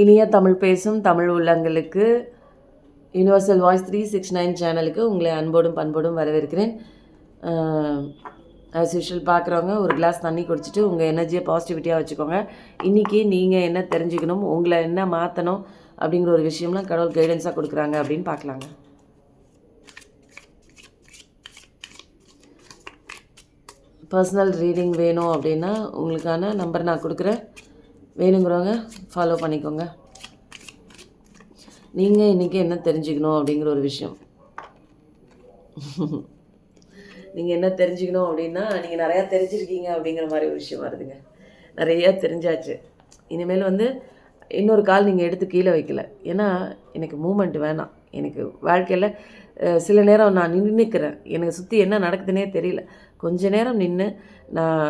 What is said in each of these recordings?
இனிய தமிழ் பேசும் தமிழ் உள்ளங்களுக்கு universal voice three six nine சேனலுக்கு உங்களை அன்போடும் பண்போடும் வரவேற்கிறேன். ஆஸ் யூஷுவல் பார்க்குறவங்க ஒரு கிளாஸ் தண்ணி குடிச்சிட்டு உங்கள் எனர்ஜியை பாசிட்டிவிட்டியாக வச்சுக்கோங்க. இன்றைக்கி நீங்கள் என்ன தெரிஞ்சுக்கணும் உங்களை என்ன மாற்றணும் அப்படிங்கிற ஒரு விஷயம்லாம் கடவுள் கைடன்ஸாக கொடுக்குறாங்க அப்படின்னு பார்க்கலாங்க பர்சனல் ரீடிங் வேணும் அப்படின்னா உங்களுக்கான நம்பர் நான் கொடுக்குறேன். வேணுங்கிறவங்க ஃபாலோ பண்ணிக்கோங்க. நீங்கள் இன்றைக்கி என்ன தெரிஞ்சுக்கணும் அப்படிங்கிற ஒரு விஷயம். நீங்கள் என்ன தெரிஞ்சுக்கணும் அப்படின்னா நீங்கள் நிறையா தெரிஞ்சிருக்கீங்க அப்படிங்கிற மாதிரி ஒரு விஷயம் வருதுங்க. நிறையா தெரிஞ்சாச்சு. இனிமேல் வந்து இன்னொரு கால் நீங்கள் எடுத்து கீழே வைக்கல. ஏன்னா எனக்கு மூமெண்ட் வேணாம். எனக்கு வாழ்க்கையில் சில நேரம் நான் நின்றுக்கிறேன் எனக்கு சுற்றி என்ன நடக்குதுன்னே தெரியல. கொஞ்ச நேரம் நின்று நான்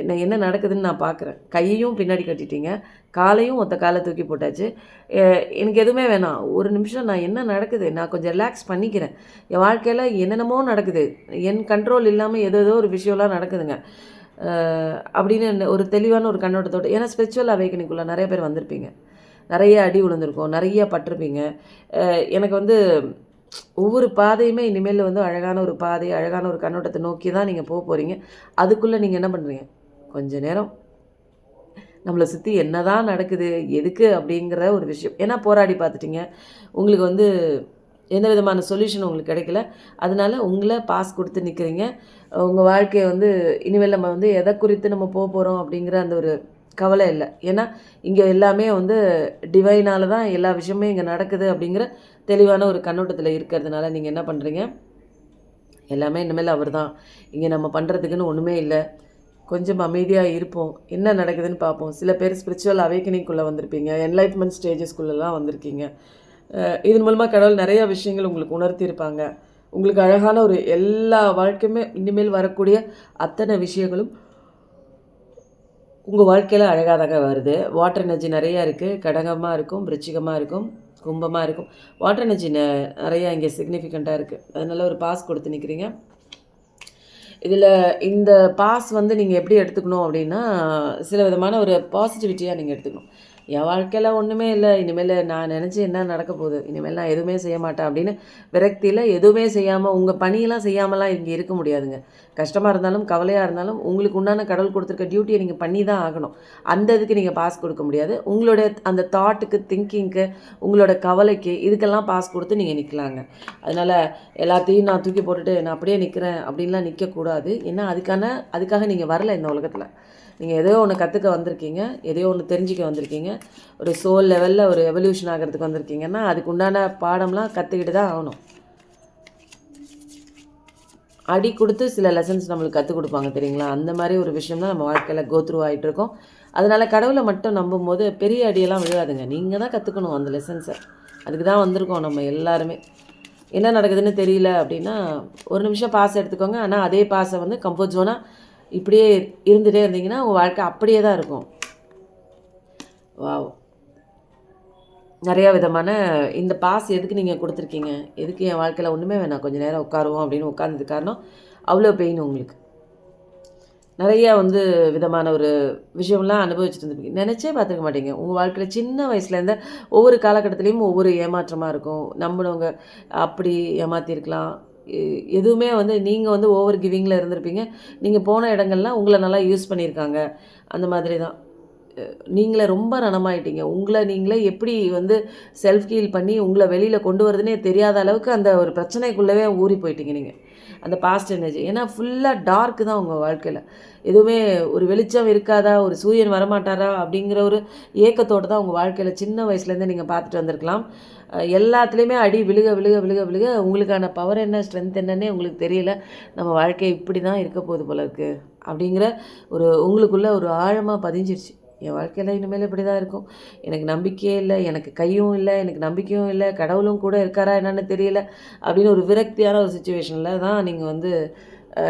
என்ன என்ன நடக்குதுன்னு நான் பார்க்குறேன் கையையும் பின்னாடி கட்டிட்டீங்க. காலையும் ஒத்த காலை தூக்கி போட்டாச்சு. எனக்கு எதுவுமே வேணாம். ஒரு நிமிஷம் நான் என்ன நடக்குது? நான் கொஞ்சம் ரிலாக்ஸ் பண்ணிக்கிறேன். என் வாழ்க்கையில் என்னென்னமோ நடக்குது. என் கண்ட்ரோல் இல்லாமல் ஏதோ ஏதோ ஒரு விஷயம்லாம் நடக்குதுங்க. அப்படின்னு என்ன- ஒரு தெளிவான ஒரு கண்ணோட்டத்தோடு ஏன்னா ஸ்பிரிச்சுவல் அவேக்கனிக்குள்ளே நிறைய பேர் வந்திருப்பீங்க. நிறைய அடி விழுந்திருக்கும் நிறைய பட்டிருப்பீங்க. எனக்கு வந்து ஒவ்வொரு பாதையுமே இனிமேல் வந்து அழகான ஒரு பாதை அழகான ஒரு கண்ணோட்டத்தை நோக்கி தான் நீங்கள் போக போகிறீங்க அதுக்குள்ளே நீங்கள் என்ன பண்ணுறீங்க கொஞ்ச நேரம் நம்மளை சுற்றி என்ன தான் நடக்குது எதுக்கு அப்படிங்கிற ஒரு விஷயம். ஏன்னா போராடி பார்த்துட்டீங்க. உங்களுக்கு வந்து எந்த விதமான சொல்யூஷன் உங்களுக்கு கிடைக்கல. அதனால் உங்களை பாஸ் கொடுத்து நிற்கிறீங்க உங்கள் வாழ்க்கையை வந்து இனிமேல் நம்ம வந்து எதை குறித்து நம்ம போக போகிறோம் அப்படிங்கிற அந்த ஒரு கவலை இல்லை. ஏன்னா இங்கே எல்லாமே வந்து டிவைனால தான் எல்லா விஷயமே இங்கே நடக்குது அப்படிங்கிற தெளிவான ஒரு கண்ணோட்டத்தில் இருக்கிறதுனால நீங்கள் என்ன பண்ணுறீங்க எல்லாமே இனிமேல் அவர் தான் இங்கே நம்ம பண்ணுறதுக்குன்னு ஒன்றுமே இல்லை. கொஞ்சம் அமைதியாக இருப்போம். என்ன நடக்குதுன்னு பார்ப்போம். சில பேர் ஸ்பிரிச்சுவல் அவேக்கனிங்குள்ளே வந்திருப்பீங்க. என்லைட்மெண்ட் ஸ்டேஜஸ்குள்ளெல்லாம் வந்திருக்கீங்க. இதன் மூலமாக கடவுள் நிறைய விஷயங்கள் உங்களுக்கு உணர்த்தியிருப்பாங்க. உங்களுக்கு அழகான ஒரு எல்லா வாழ்க்கையுமே இனிமேல் வரக்கூடிய அத்தனை விஷயங்களும் உங்கள் வாழ்க்கையில் அழகாக தாங்க வருது. வாட்டர் எனர்ஜி நிறையா இருக்குது கடகமாக இருக்கும் விருச்சிகமாக இருக்கும் கும்பமாக இருக்கும். வாட்டர் எனர்ஜி நிறையா இங்கே சிக்னிஃபிகண்ட்டாக இருக்குது அதனால ஒரு பாஸ் கொடுத்து நிற்கிறீங்க இதில் இந்த பாஸ் வந்து நீங்கள் எப்படி எடுத்துக்கணும் அப்படின்னா சில விதமான ஒரு பாசிட்டிவிட்டியாக நீங்கள் எடுத்துக்கணும். என் வாழ்க்கையில் ஒன்றுமே இல்லை. இனிமேல் நான் நினச்சி என்ன நடக்க போகுது? இனிமேல் நான் எதுவுமே செய்ய மாட்டேன் அப்படின்னு விரக்தியில் எதுவுமே செய்யாமல் உங்கள் பணியெல்லாம் செய்யாமலாம் இங்கே இருக்க முடியாதுங்க. கஷ்டமாக இருந்தாலும் கவலையாக இருந்தாலும் உங்களுக்கு உண்டான கடவுள் கொடுத்துருக்க டியூட்டியை நீங்கள் பண்ணி தான் ஆகணும். அந்த இதுக்கு நீங்கள் பாஸ் கொடுக்க முடியாது. உங்களுடைய அந்த தாட்டுக்கு திங்கிங்க்கு உங்களோட கவலைக்கு இதுக்கெல்லாம் பாஸ் கொடுத்து நீங்கள் நிற்கலாங்க அதனால் எல்லாத்தையும் நான் தூக்கி போட்டுட்டு நான் அப்படியே நிற்கிறேன் அப்படின்லாம் நிற்கக்கூடாது ஏன்னா அதுக்கான அதுக்காக நீங்கள் வரல இந்த உலகத்தில். நீங்கள் எதையோ ஒன்று கற்றுக்க வந்திருக்கீங்க எதையோ ஒன்று தெரிஞ்சுக்க வந்திருக்கீங்க ஒரு சோல் லெவலில் ஒரு எவல்யூஷன் ஆகிறதுக்கு வந்திருக்கீங்கன்னா அதுக்கு உண்டான பாடம்லாம் கற்றுக்கிட்டு தான் ஆகணும். அடி கொடுத்து சில லெசன்ஸ் நம்மளுக்கு கற்றுக் கொடுப்பாங்க தெரியுங்களா? அந்த மாதிரி ஒரு விஷயம் தான் நம்ம வாழ்க்கையில் கோத்ரூ ஆகிட்டு இருக்கோம். கடவுளை மட்டும் நம்பும்போது பெரிய அடியெல்லாம் விழாதுங்க. நீங்கள் தான் கற்றுக்கணும் அந்த லெசன்ஸை அதுக்கு தான் வந்திருக்கோம் நம்ம எல்லாருமே. என்ன நடக்குதுன்னு தெரியல அப்படின்னா ஒரு நிமிஷம் பாஸ் எடுத்துக்கோங்க. ஆனால் அதே பாஸை வந்து கம்ஃபர்ட் ஜோனாக இப்படியே இருந்துகிட்டே இருந்தீங்கன்னா உங்கள் வாழ்க்கை அப்படியே தான் இருக்கும். வாவ். நிறையா விதமான இந்த பாஸ் எதுக்கு நீங்கள் கொடுத்துருக்கீங்க? எதுக்கு என் வாழ்க்கையில் ஒன்றுமே வேணாம். கொஞ்சம் நேரம் உட்காருவோம் அப்படின்னு உட்கார்ந்தது காரணம் அவ்வளோ பெயின் உங்களுக்கு. நிறையா வந்து விதமான ஒரு விஷயம்லாம் அனுபவிச்சுட்டு இருந்திருப்பீங்க. நினச்சே பார்த்துருக்க மாட்டீங்க. உங்கள் வாழ்க்கையில் சின்ன வயசுலேருந்து ஒவ்வொரு காலகட்டத்துலேயும் ஒவ்வொரு ஏமாற்றமாக இருக்கும். நம்மளவங்க அப்படி ஏமாற்றிருக்கலாம் எதுவுமே வந்து நீங்கள் வந்து ஓவர் கிவிங்கில் இருந்திருப்பீங்க. நீங்கள் போன இடங்கள்லாம் உங்களை நல்லா யூஸ் பண்ணியிருக்காங்க. அந்த மாதிரி தான். நீங்களே ரொம்ப ரணமாயிட்டீங்க. உங்களை நீங்களே எப்படி வந்து செல்ஃப் ஹீல் பண்ணி உங்களை வெளியில் கொண்டு வரதுனே தெரியாத அளவுக்கு அந்த ஒரு பிரச்சனைக்குள்ளவே ஊறி போயிட்டீங்க நீங்கள் அந்த பாஸ்ட் எனர்ஜி ஏன்னா ஃபுல்லாக டார்க் தான் உங்கள் வாழ்க்கையில். எதுவுமே ஒரு வெளிச்சம் இருக்காதா? ஒரு சூரியன் வரமாட்டாரா? அப்படிங்கிற ஒரு ஏக்கத்தோடு தான் உங்கள் வாழ்க்கையில் சின்ன வயசுலேருந்தே நீங்கள் பார்த்துட்டு வந்திருக்கலாம். எல்லாத்துலேயுமே அடி விழுக விழுக விழுக விழுக உங்களுக்கான பவர் என்ன ஸ்ட்ரென்த் என்னன்னே உங்களுக்கு தெரியல. நம்ம வாழ்க்கை இப்படி தான் இருக்க போகுது போல இருக்குது அப்படிங்கிற ஒரு உங்களுக்குள்ளே ஒரு ஆழமாக பதிஞ்சிருச்சு. என் வாழ்க்கையில் இனிமேல் இப்படி தான் இருக்கும். எனக்கு நம்பிக்கையே இல்லை எனக்கு கையும் இல்லை எனக்கு நம்பிக்கையும் இல்லை கடவுளும் கூட இருக்காரா என்னன்னு தெரியல அப்படின்னு ஒரு விரக்தியான ஒரு சுச்சுவேஷனில் தான் நீங்கள் வந்து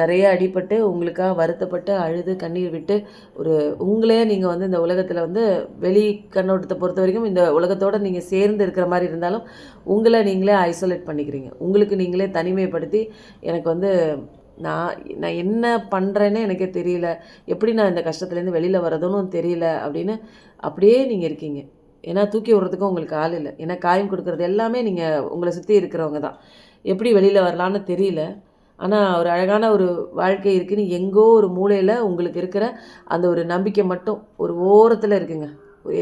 நிறைய அடிபட்டு உங்களுக்காக வருத்தப்பட்டு அழுது கண்ணீர் விட்டு ஒரு உங்களே நீங்கள் வந்து இந்த உலகத்தில் வந்து வெளி கண்ணோட்டத்தை பொறுத்த வரைக்கும் இந்த உலகத்தோட நீங்கள் சேர்ந்து இருக்கிற மாதிரி இருந்தாலும் உங்களை நீங்களே ஐசோலேட் பண்ணிக்கிறீங்க. உங்களுக்கு நீங்களே தனிமைப்படுத்தி எனக்கு வந்து நான் நான் என்ன பண்ணுறேன்னே எனக்கே தெரியல. எப்படி நான் இந்த கஷ்டத்துலேருந்து வெளியில் வரதுன்னு தெரியல அப்படின்னு அப்படியே நீங்கள் இருக்கீங்க. ஏன்னா தூக்கி விடுறதுக்கும் உங்களுக்கு ஆள் இல்லை. ஏன்னா காயம் கொடுக்குறது எல்லாமே நீங்கள் உங்களை சுற்றி இருக்கிறவங்க தான். எப்படி வெளியில் வரலான்னு தெரியல. ஆனால் ஒரு அழகான ஒரு வாழ்க்கை இருக்குன்னு எங்கோ ஒரு மூலையில் உங்களுக்கு இருக்கிற அந்த ஒரு நம்பிக்கை மட்டும் ஒரு ஓரத்தில் இருக்குங்க.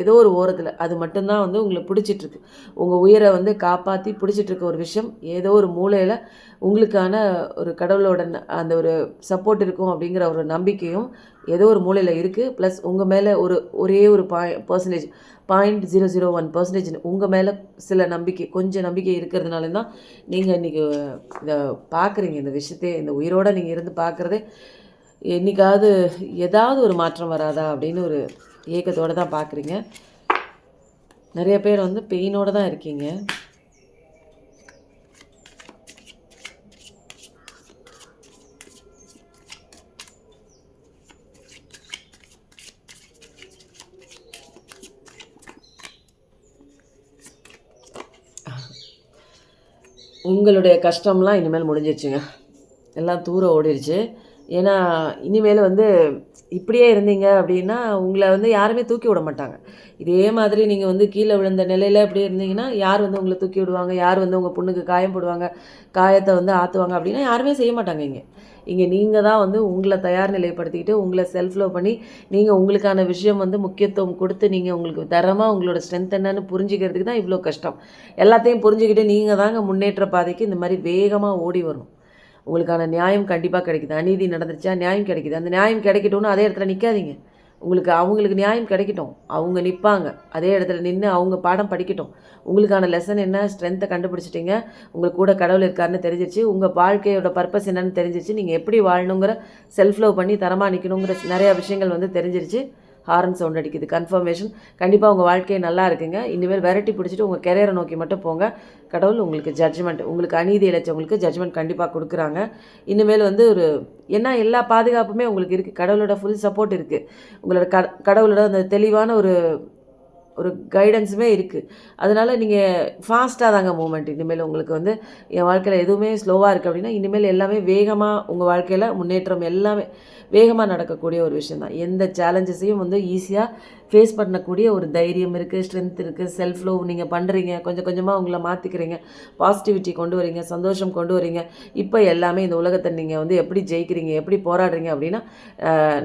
ஏதோ ஒரு ஓரத்தில். அது மட்டும்தான் வந்து உங்களை பிடிச்சிட்ருக்கு. உங்கள் உயிரை வந்து காப்பாற்றி பிடிச்சிட்ருக்க ஒரு விஷயம். ஏதோ ஒரு மூலையில் உங்களுக்கான ஒரு கடவுளோட அந்த ஒரு சப்போர்ட் இருக்கும் அப்படிங்கிற ஒரு நம்பிக்கையும் ஏதோ ஒரு மூலையில் இருக்குது ப்ளஸ் உங்கள் மேலே ஒரு ஒரே ஒரு பாய் percentage point zero zero one percentage உங்கள் மேலே சில நம்பிக்கை கொஞ்சம் நம்பிக்கை இருக்கிறதுனால தான் நீங்கள் இன்றைக்கி இதை பார்க்குறீங்க இந்த விஷயத்தையே இந்த உயிரோடு நீங்கள் இருந்து பார்க்குறதே என்றைக்காவது ஏதாவது ஒரு மாற்றம் வராதா அப்படின்னு ஒரு ஏக்கத்தோடு தான் பார்க்குறீங்க நிறைய பேர் வந்து பெயினோடு தான் இருக்கீங்க. உங்களுடைய கஷ்டம்லாம் இனிமேல் முடிஞ்சிருச்சுங்க. எல்லாம் தூரம் ஓடிடுச்சு ஏன்னா இனிமேல் வந்து இப்படியே இருந்தீங்க அப்படின்னா உங்களை வந்து யாருமே தூக்கி விட மாட்டாங்க. இதே மாதிரி நீங்கள் வந்து கீழே விழுந்த நிலையில் இப்படியே இருந்தீங்கன்னா யார் வந்து உங்களை தூக்கி விடுவாங்க? யார் வந்து உங்கள் பொண்ணுக்கு காயம் போடுவாங்க? காயத்தை வந்து ஆற்றுவாங்க அப்படின்னா யாருமே செய்ய மாட்டாங்க இங்கே. இங்கே நீங்கள் தான் வந்து உங்களை தயார் நிலைப்படுத்திக்கிட்டு உங்களை செல்ஃப் லவ் பண்ணி நீங்கள் உங்களுக்கான விஷயம் வந்து முக்கியத்துவம் கொடுத்து நீங்கள் உங்களுக்கு தரமாக உங்களோட ஸ்ட்ரென்த் என்னன்னு புரிஞ்சுக்கிறதுக்கு தான் இவ்வளோ கஷ்டம். எல்லாத்தையும் புரிஞ்சுக்கிட்டு நீங்கள் தாங்க முன்னேற்ற பாதைக்கு இந்த மாதிரி வேகமாக ஓடி வரணும். உங்களுக்கான நியாயம் கண்டிப்பாக கிடைக்குது. அநீதி நடந்துருச்சா? நியாயம் கிடைக்குது. அந்த நியாயம் கிடைக்கட்டும்னு அதே இடத்துல நிற்காதீங்க உங்களுக்கு அவங்களுக்கு நியாயம் கிடைக்கட்டும். அவங்க நிற்பாங்க அதே இடத்துல நின்று அவங்க பாடம் படிக்கட்டும். உங்களுக்கான லெசன் என்ன? ஸ்ட்ரென்த்தை கண்டுபிடிச்சிட்டிங்க. உங்களுக்கு கூட கடவுள் இருக்காருன்னு தெரிஞ்சிச்சு உங்கள் வாழ்க்கையோட பர்பஸ் என்னன்னு தெரிஞ்சிச்சு நீங்கள் எப்படி வாழணுங்கிற செல்ஃப் லவ் பண்ணி தரமாக நிற்கணுங்கிற நிறையா விஷயங்கள் வந்து தெரிஞ்சிருச்சு. ஹாரன் சவுண்ட் அடிக்குது. கன்ஃபர்மேஷன் கண்டிப்பாக உங்கள் வாழ்க்கையை நல்லா இருக்குங்க. இனிமேல் வெரைட்டி பிடிச்சிட்டு உங்கள் கெரியரை நோக்கி மட்டும் போங்க. கடவுள் உங்களுக்கு ஜட்ஜ்மெண்ட் உங்களுக்கு அநீதி இழைச்சவங்களுக்கு ஜட்ஜ்மெண்ட் கண்டிப்பாக கொடுக்குறாங்க. இனிமேல் வந்து ஒரு ஏன்னா எல்லா பாதுகாப்புமே உங்களுக்கு இருக்குது கடவுளோட ஃபுல் சப்போர்ட் இருக்குது உங்களோட க கடவுளோட அந்த தெளிவான ஒரு ஒரு கைடன்ஸுமே இருக்குது அதனால் நீங்கள் ஃபாஸ்ட்டாக தாங்க மூமெண்ட் இனிமேல் உங்களுக்கு வந்து என் வாழ்க்கையில் எதுவுமே ஸ்லோவாக இருக்குது அப்படின்னா இனிமேல் எல்லாமே வேகமாக உங்கள் வாழ்க்கையில் முன்னேற்றம் எல்லாமே வேகமாக நடக்கக்கூடிய ஒரு விஷயம் தான் எந்த சேலஞ்சஸையும் வந்து ஈஸியாக ஃபேஸ் பண்ணக்கூடிய ஒரு தைரியம் இருக்குது ஸ்ட்ரென்த் இருக்குது செல்ஃப் லவ் நீங்கள் பண்ணுறீங்க கொஞ்சம் கொஞ்சமாக உங்களை மாற்றிக்கிறீங்க பாசிட்டிவிட்டி கொண்டு வரீங்க சந்தோஷம் கொண்டு வரீங்க. இப்போ எல்லாமே இந்த உலகத்தை நீங்கள் வந்து எப்படி ஜெயிக்கிறீங்க எப்படி போராடுறீங்க அப்படின்னா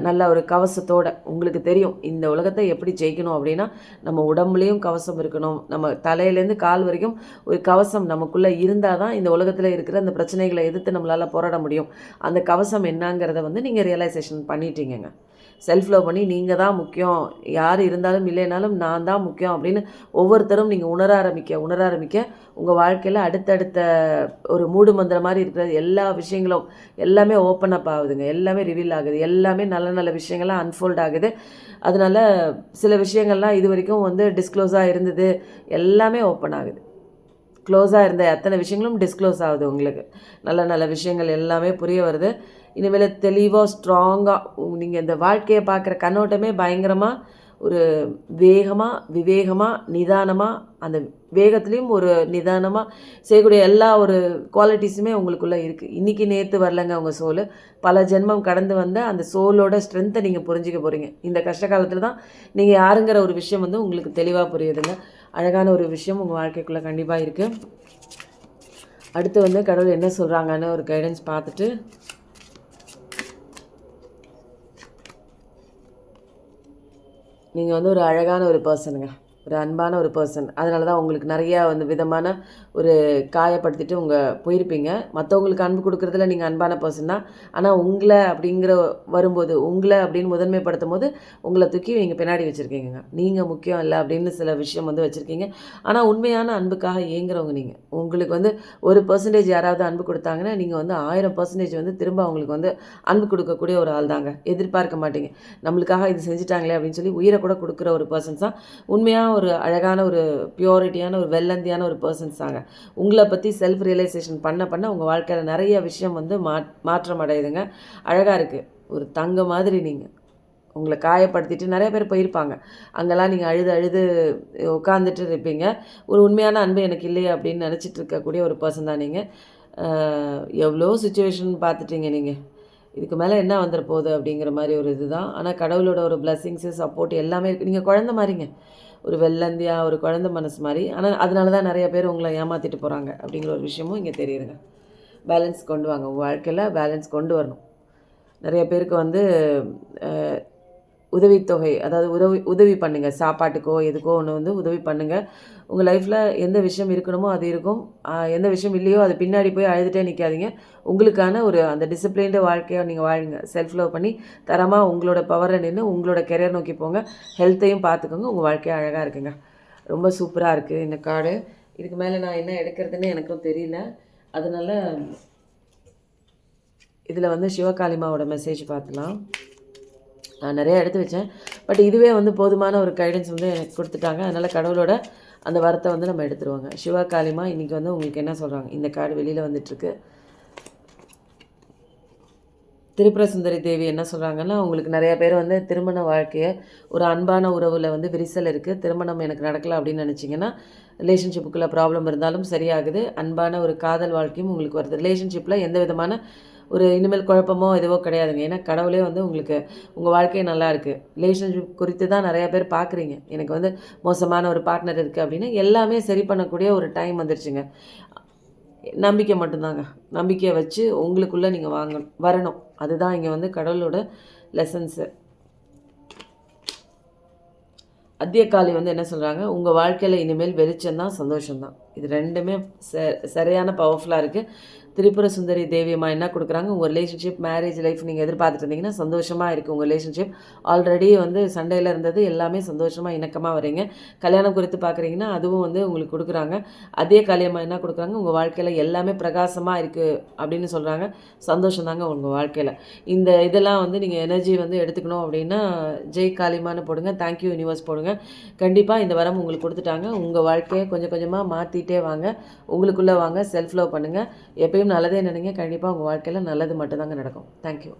நல்ல ஒரு கவசத்தோட உங்களுக்கு தெரியும் இந்த உலகத்தை எப்படி ஜெயிக்கணும் அப்படின்னா நம்ம உடம்புலேயும் கவசம் இருக்கணும். நம்ம தலையிலேருந்து கால் வரைக்கும் ஒரு கவசம் நமக்குள்ளே இருந்தால் தான் இந்த உலகத்தில் இருக்கிற அந்த பிரச்சனைகளை எதிர்த்து நம்மளால் போராட முடியும். அந்த கவசம் என்னங்கிறத வந்து நீங்கள் ரியலைசேஷன் பண்ணிட்டீங்கங்க. செல்ஃப் லவ் பண்ணி நீங்கள் தான் முக்கியம். யார் இருந்தாலும் இல்லைனாலும் நான் தான் முக்கியம் அப்படின்னு ஒவ்வொருத்தரும் நீங்கள் உணர ஆரம்பிக்க உணர ஆரம்பிக்க உங்கள் வாழ்க்கையில் அடுத்தடுத்த ஒரு மூடு மந்திரம் மாதிரி இருக்கிற எல்லா விஷயங்களும் எல்லாமே ஓப்பன் அப் ஆகுதுங்க. எல்லாமே ரிவீல் ஆகுது. எல்லாமே நல்ல நல்ல விஷயங்கள்லாம் அன்ஃபோல்ட் ஆகுது. அதனால சில விஷயங்கள்லாம் இது வரைக்கும் வந்து டிஸ்க்ளோஸாக இருந்தது. எல்லாமே ஓப்பன் ஆகுது. க்ளோஸாக இருந்த அத்தனை விஷயங்களும் டிஸ்க்ளோஸ் ஆகுது உங்களுக்கு. நல்ல நல்ல விஷயங்கள் எல்லாமே புரிய வருது. இனிமேல் தெளிவாக ஸ்ட்ராங்காக நீங்கள் இந்த வாழ்க்கையை பார்க்குற கண்ணோட்டமே பயங்கரமாக ஒரு வேகமாக விவேகமாக நிதானமாக அந்த வேகத்துலேயும் ஒரு நிதானமாக செய்யக்கூடிய எல்லா ஒரு குவாலிட்டிஸுமே உங்களுக்குள்ளே இருக்குது இன்றைக்கி நேற்று வரலங்க உங்கள் சோல் பல ஜென்மம் கடந்து வந்த அந்த சோலோட ஸ்ட்ரென்த்தை நீங்கள் புரிஞ்சிக்க போகிறீங்க இந்த கஷ்ட காலத்தில் தான் நீங்கள் யாருங்கிற ஒரு விஷயம் வந்து உங்களுக்கு தெளிவாக புரியுதுங்க. அழகான ஒரு விஷயம் உங்கள் வாழ்க்கைக்குள்ளே கண்டிப்பாக இருக்குது அடுத்து வந்து கடவுள் என்ன சொல்கிறாங்கன்னு ஒரு கைடன்ஸ் பார்த்துட்டு நீங்கள் வந்து ஒரு அழகான ஒரு பர்சனுங்க ஒரு அன்பான ஒரு பர்சன் அதனால தான் உங்களுக்கு நிறையா வந்து விதமான ஒரு காயப்படுத்திட்டு உங்கள் போயிருப்பீங்க. மற்றவங்களுக்கு அன்பு கொடுக்குறதுல நீங்கள் அன்பான பர்சன் தான். ஆனால் உங்களை அப்படிங்கிற வரும்போது உங்களை அப்படின்னு முதன்மைப்படுத்தும் போது உங்களை தூக்கி நீங்கள் பின்னாடி வச்சுருக்கீங்க நீங்கள் முக்கியம் இல்லை அப்படின்னு சில விஷயம் வந்து வச்சுருக்கீங்க. ஆனால் உண்மையான அன்புக்காக ஏங்குறவங்க நீங்கள் உங்களுக்கு வந்து ஒரு பர்சன்டேஜ் யாராவது அன்பு கொடுத்தாங்கன்னா நீங்கள் வந்து ஆயிரம் பர்சன்டேஜ் வந்து திரும்ப அவங்களுக்கு வந்து அன்பு கொடுக்கக்கூடிய ஒரு ஆள் தாங்க எதிர்பார்க்க மாட்டீங்க. நம்மளுக்காக இது செஞ்சுட்டாங்களே அப்படின்னு சொல்லி உயிரை கூட கொடுக்குற ஒரு பர்சன்ஸ் தான். உண்மையாக ஒரு அழகான ஒரு பியூரிட்டியான ஒரு வெள்ளந்தியான ஒரு பர்சன்ஸ் தாங்க. உங்களை பற்றி செல்ஃப் ரியலைசேஷன் பண்ண பண்ண உங்கள் வாழ்க்கையில் நிறைய விஷயம் வந்து மா மாற்றம் அடையுதுங்க. அழகாக இருக்குது ஒரு தங்க மாதிரி நீங்கள் உங்களை காயப்படுத்திட்டு நிறைய பேர் போயிருப்பாங்க. அங்கெல்லாம் நீங்கள் அழுது அழுது உட்காந்துட்டு இருப்பீங்க. ஒரு உண்மையான அன்பு எனக்கு இல்லையே அப்படின்னு நினச்சிட்டு இருக்கக்கூடிய ஒரு பர்சன் தான் நீங்கள் எவ்வளோ சுச்சுவேஷன் பார்த்துட்டீங்க நீங்கள் இதுக்கு மேலே என்ன வந்துட போகுது அப்படிங்கிற மாதிரி ஒரு இது தான் ஆனால் கடவுளோட ஒரு பிளஸ்ஸிங்ஸு சப்போர்ட் எல்லாமே இருக்குது நீங்கள் குழந்த மாதிரிங்க. ஒரு வெள்ளந்தியா ஒரு குழந்தை மனசு மாதிரி. ஆனால் அதனால தான் நிறைய பேர் உங்களை ஏமாற்றிட்டு போகிறாங்க அப்படிங்கிற ஒரு விஷயமும் இங்கே தெரியுதுங்க. பேலன்ஸ் கொண்டு வாங்க. உங்கள் வாழ்க்கையில் பேலன்ஸ் கொண்டு வரணும். நிறைய பேருக்கு வந்து உதவித்தொகை அதாவது உதவி உதவி பண்ணுங்கள் சாப்பாட்டுக்கோ எதுக்கோ ஒன்று வந்து உதவி பண்ணுங்கள் உங்கள் லைஃப்பில் எந்த விஷயம் இருக்கணுமோ அது இருக்கும். எந்த விஷயம் இல்லையோ அது பின்னாடி போய் அழுதுகிட்டே நிற்காதீங்க உங்களுக்கான ஒரு அந்த டிசிப்ளின்டு வாழ்க்கையை நீங்கள் வாழுங்க. செல்ஃப் லவ் பண்ணி தரமாக உங்களோட பவரை நின்று உங்களோட கெரியர் நோக்கி போங்க. ஹெல்த்தையும் பார்த்துக்கோங்க உங்கள் வாழ்க்கையை அழகாக இருக்குங்க. ரொம்ப சூப்பராக இருக்குது இந்த கார்டு இதுக்கு மேலே நான் என்ன எடுக்கிறதுன்னு எனக்கும் தெரியல. அதனால் இதில் வந்து சிவகாளிமாவோட மெசேஜ் பார்த்துலாம். நான் நிறைய எடுத்து வச்சேன். பட் இதுவே வந்து போதுமான ஒரு கைடன்ஸ் வந்து எனக்கு கொடுத்துட்டாங்க. அதனால் கடவுளோட அந்த வரத்தை வந்து நம்ம எடுத்துருவாங்க. சிவா காளிமா இன்றைக்கி வந்து உங்களுக்கு என்ன சொல்கிறாங்க இந்த கார்டு வெளியில் வந்துட்டுருக்கு. திரிபுர சுந்தரி தேவி என்ன சொல்கிறாங்கன்னா உங்களுக்கு நிறைய பேர் வந்து திருமண வாழ்க்கையை ஒரு அன்பான உறவில் வந்து விரிசல் இருக்குது திருமணம் எனக்கு நடக்கலை அப்படின்னு நினச்சிங்கன்னா ரிலேஷன்ஷிப்புக்குள்ளே ப்ராப்ளம் இருந்தாலும் சரியாகுது. அன்பான ஒரு காதல் வாழ்க்கையும் உங்களுக்கு வருது. ரிலேஷன்ஷிப்பில் எந்த விதமான ஒரு இனிமேல் குழப்பமோ எதுவோ கிடையாதுங்க. ஏன்னா கடவுளே வந்து உங்களுக்கு உங்கள் வாழ்க்கை நல்லா இருக்குது ரிலேஷன்ஷிப் குறித்து தான் நிறைய பேர் பார்க்குறீங்க. எனக்கு வந்து மோசமான ஒரு பார்ட்னர் இருக்குது அப்படின்னு எல்லாமே சரி பண்ணக்கூடிய ஒரு டைம் வந்துருச்சுங்க. நம்பிக்கை மட்டும்தாங்க. நம்பிக்கையை வச்சு உங்களுக்குள்ளே நீங்கள் வாங்கணும் வரணும். அதுதான் இங்கே வந்து கடவுளோட லெசன்ஸு அத்தியக்காளி வந்து என்ன சொல்கிறாங்க உங்கள் வாழ்க்கையில் இனிமேல் வெளிச்சம்தான் சந்தோஷம்தான். இது ரெண்டுமே ச சரியான பவர்ஃபுல்லாக இருக்குது திரிபுர சுந்தரி தேவியம்மா என்ன கொடுக்குறாங்க? உங்கள் ரிலேஷன்ஷிப் மேரேஜ் லைஃப் நீங்கள் எதிர்பார்த்துட்டு இருந்தீங்கன்னா சந்தோஷமாக இருக்குது உங்கள் ரிலேஷன்ஷிப் ஆல்ரெடி வந்து சண்டையில் இருந்தது எல்லாமே சந்தோஷமாக இணக்கமாக வரீங்க கல்யாணம் குறித்து பார்க்குறீங்கன்னா அதுவும் வந்து உங்களுக்கு கொடுக்குறாங்க. அதே காளியம்மா என்ன கொடுக்குறாங்க? உங்கள் வாழ்க்கையில் எல்லாமே பிரகாசமாக இருக்குது அப்படின்னு சொல்கிறாங்க சந்தோஷம் தாங்க உங்கள் வாழ்க்கையில். இந்த இதெல்லாம் வந்து நீங்கள் எனர்ஜி வந்து எடுத்துக்கணும் அப்படின்னா ஜெய் காளிமான்னு போடுங்க. தேங்க்யூ யூனிவர்ஸ் போடுங்க. கண்டிப்பாக இந்த வரம் உங்களுக்கு கொடுத்துட்டாங்க. உங்கள் வாழ்க்கையை கொஞ்சம் கொஞ்சமாக மாற்றிட்டே வாங்க. உங்களுக்குள்ளே வாங்க. செல்ஃப் லவ் பண்ணுங்கள் எப்பயும் நல்லதே நினைங்க. கண்டிப்பாக உங்கள் வாழ்க்கையில் நல்லது மட்டும்தாங்க நடக்கும். தேங்க்யூ